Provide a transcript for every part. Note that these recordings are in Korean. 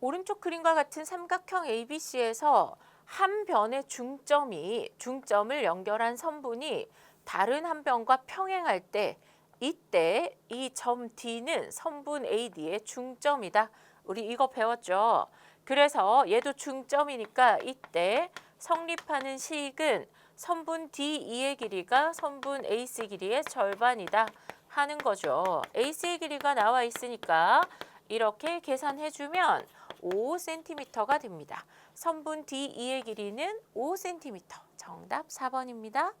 오른쪽 그림과 같은 삼각형 ABC에서 한 변의 중점이 중점을 연결한 선분이 다른 한 변과 평행할 때 이때 이 점 D는 선분 AD의 중점이다. 우리 이거 배웠죠? 그래서 얘도 중점이니까 이때 성립하는 시익은 선분 D2의 길이가 선분 AC 길이의 절반이다 하는 거죠. AC의 길이가 나와 있으니까 이렇게 계산해주면 5cm가 됩니다. 선분 D2의 길이는 5cm. 정답 4번입니다.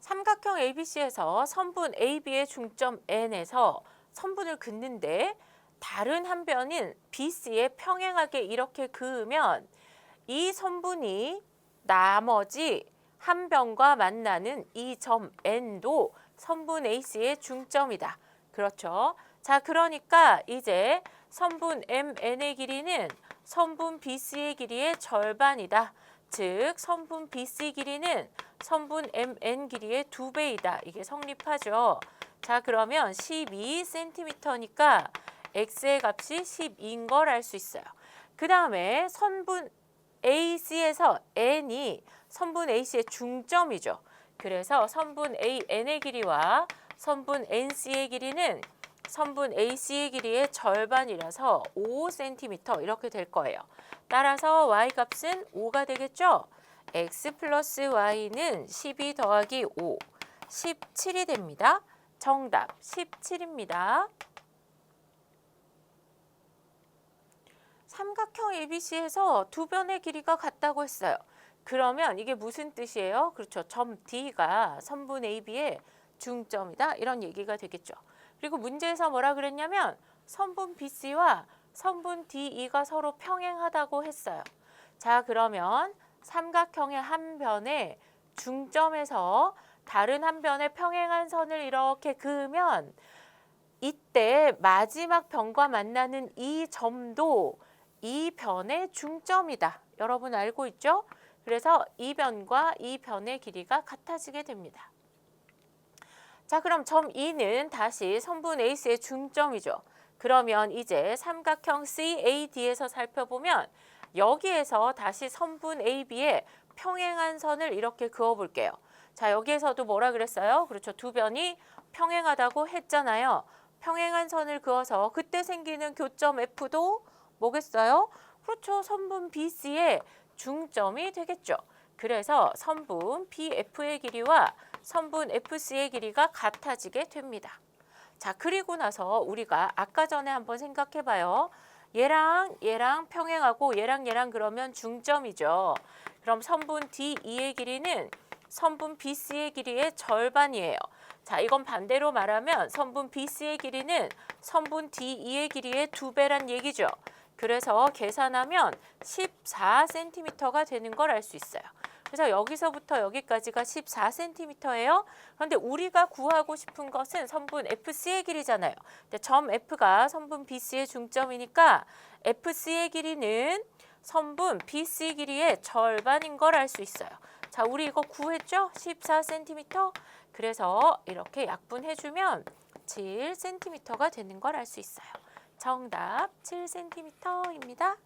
삼각형 ABC에서 선분 AB의 중점 N에서 선분을 긋는데 다른 한 변인 BC에 평행하게 이렇게 그으면 이 선분이 나머지 한 변과 만나는 이 점 N도 선분 AC의 중점이다. 그렇죠? 자, 그러니까 이제 선분 MN의 길이는 선분 BC의 길이의 절반이다. 즉, 선분 BC 길이는 선분 MN 길이의 두 배이다. 이게 성립하죠. 자, 그러면 12cm니까 x의 값이 12인 걸 알 수 있어요. 그 다음에 선분 AC에서 n이 선분 AC의 중점이죠. 그래서 선분 AN의 길이와 선분 NC의 길이는 선분 AC의 길이의 절반이라서 5cm 이렇게 될 거예요. 따라서 y 값은 5가 되겠죠? x 플러스 y는 12 더하기 5, 17이 됩니다. 정답 17입니다. 삼각형 ABC에서 두 변의 길이가 같다고 했어요. 그러면 이게 무슨 뜻이에요? 그렇죠. 점 D가 선분 AB의 중점이다. 이런 얘기가 되겠죠. 그리고 문제에서 뭐라 그랬냐면 선분 BC와 선분 DE가 서로 평행하다고 했어요. 자, 그러면 삼각형의 한 변에 중점에서 다른 한 변에 평행한 선을 이렇게 그으면 이때 마지막 변과 만나는 이 점도 이 변의 중점이다. 여러분 알고 있죠? 그래서 이 변과 이 변의 길이가 같아지게 됩니다. 자, 그럼 점 E는 다시 선분 AC의 중점이죠. 그러면 이제 삼각형 CAD에서 살펴보면 여기에서 다시 선분 AB의 평행한 선을 이렇게 그어 볼게요. 자, 여기에서도 뭐라 그랬어요? 그렇죠. 두 변이 평행하다고 했잖아요. 평행한 선을 그어서 그때 생기는 교점 F도 뭐겠어요? 그렇죠. 선분 BC의 중점이 되겠죠. 그래서 선분 BF의 길이와 선분 FC의 길이가 같아지게 됩니다. 자, 그리고 나서 우리가 아까 전에 한번 생각해 봐요. 얘랑 얘랑 평행하고 얘랑 얘랑 그러면 중점이죠. 그럼 선분 D2의 길이는 선분 BC의 길이의 절반이에요. 자, 이건 반대로 말하면 선분 BC의 길이는 선분 D2의 길이의 두 배란 얘기죠. 그래서 계산하면 14cm가 되는 걸 알 수 있어요. 그래서 여기서부터 여기까지가 14cm예요. 그런데 우리가 구하고 싶은 것은 선분 FC의 길이잖아요. 근데 점 F가 선분 BC의 중점이니까 FC의 길이는 선분 BC 길이의 절반인 걸 알 수 있어요. 자, 우리 이거 구했죠? 14cm. 그래서 이렇게 약분해주면 7cm가 되는 걸 알 수 있어요. 정답 7cm입니다.